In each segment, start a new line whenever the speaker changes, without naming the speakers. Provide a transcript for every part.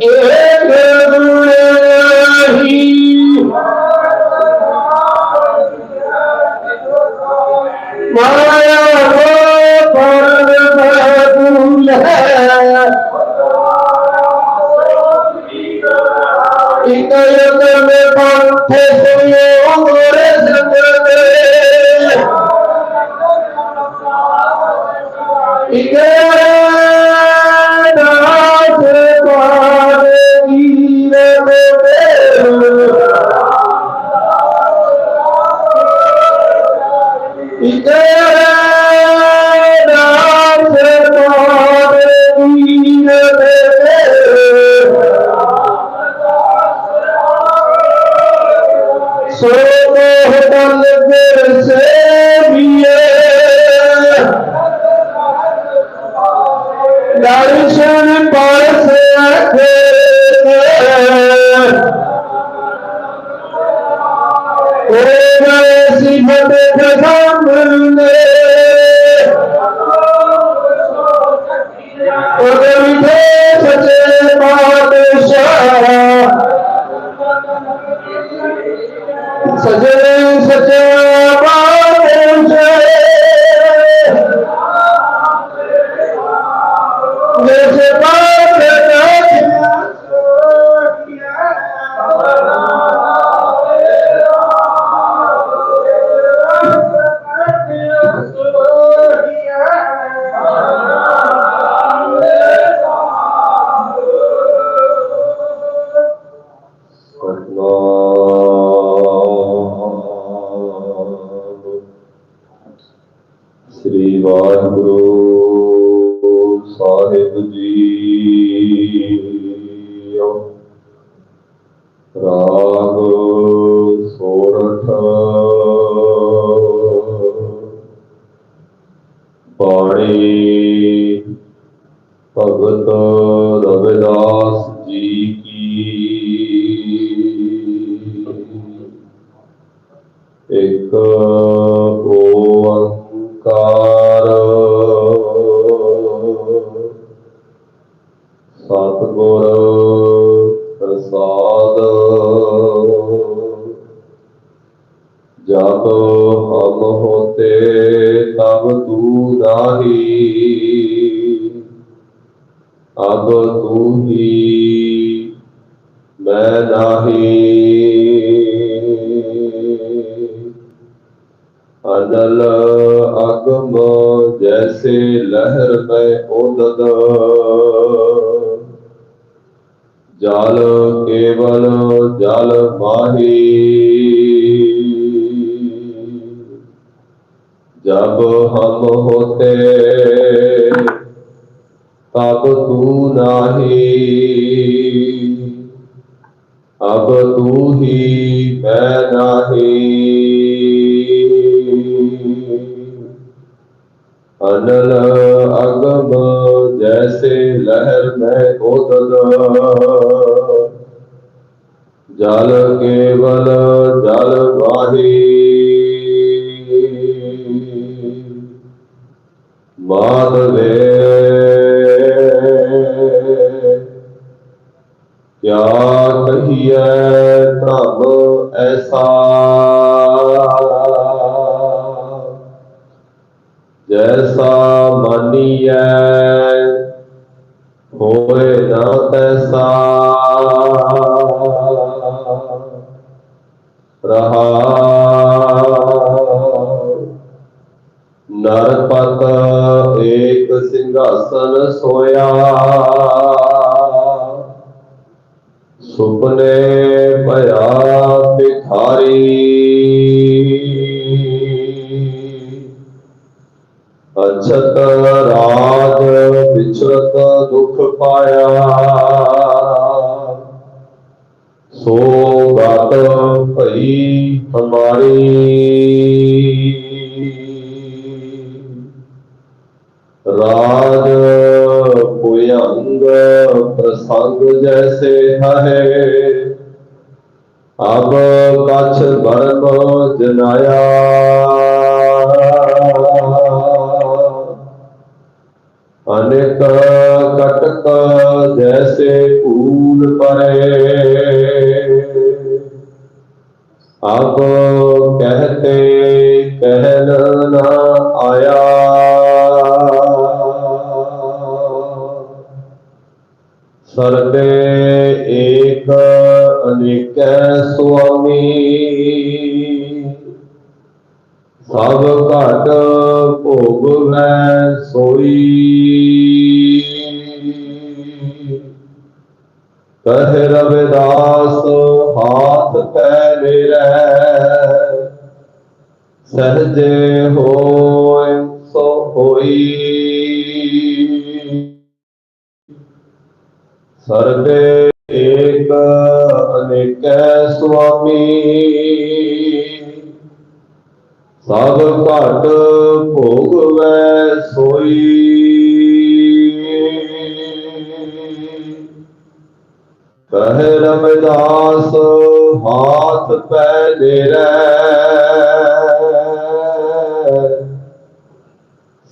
Yeah. सजन सजा ਸਾਹਿਬ ਜੀ ਰਾਗ ਸੋਰਠ। ਬਾਣੀ ਭਗਤ ਰਵਿਦਾਸ ਜੀ ਕੀ। ਇੱਕ ਹਮ ਹੋਤੇ ਤਬ ਤੂ ਨਾਹੀ ਅਬ ਤੂ ਹੀ ਮੈਂ ਨਾਹੀ। ਅਨਲ ਅਗਮ ਜੈਸੇ ਲਹਿਰ ਮੈਂ ਉਦਦ। ਜਲ ਕੇਵਲ ਜਲ ਮਾਹੀ। ਜਬ ਹਮ ਹੋਤੇ, ਤਬ ਤੂ ਨਾਹੀ। ਅਬ ਤੂ ਹੀ ਮੈਂ ਨਾਹੀ। ਅਨਲ ਅਗਮ ਜੈਸੇ ਲਹਿਰ ਮੈਂ ਉਦਦ ਜਲ ਕੇਵਲ ਜਲ ਵਾਹੀ। माधवे क्या कही है प्रभ ऐसा? जैसा मानिए होए ना तैसा। रहा ਨਰ ਪਤ ਏਕ ਸਿੰਘਾਸਨ ਸੋਇਆ। ਸੁਪਨੇ ਭਇਆ ਬਿਖਾਰੀ ਅਛਤ ਰਾਗ ਵਿਚਰਤ ਦੁਖ ਪਾਇਆ। ਸੋ ਗਤ ਭਈ ਹਮਾਰੀ। ਸਗ ਜੈਸੇ ਹਰੇ। ਅਬ ਕਛ ਬਰਮ ਜਨਾਇਆ। ਅਨੇਕ ਕਟਕ ਜੈਸੇ ਫੂਲ ਪਰੇ। ਅਬ ਕਹਤੇ ਕਹਿ ਨਾ ਆਇਆ। ਸਰਦੇ ਏਕ ਅਨੇਕੈ ਸੁਆਮੀ। ਸਭ ਘਟ ਭੋਗਵੈ ਸੋਈ। ਕਹਿ ਰਵਿਦਾਸ, ਹਾਥ ਪੈ ਮੇਰੈ। ਸਹਜੇ ਹੋਇ ਸੋ ਹੋਈ। ਸਰਦੇ ਏਕ ਅਨੇਕੈ ਸੁਆਮੀ। ਸਭ ਘਟ ਭੋਗਵੈ ਸੋਈ। ਕਹਿ ਰਮਦਾਸ, ਹਾਥ ਪੈ ਦੇ ਰਹਿ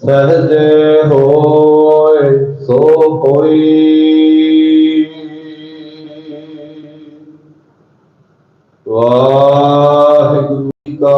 ਸਹਜੇ ਹੋਇ ਸੋ ਹੋਈ। ਵਾਹਿਗੁਰੂ ਜੀ ਕਾ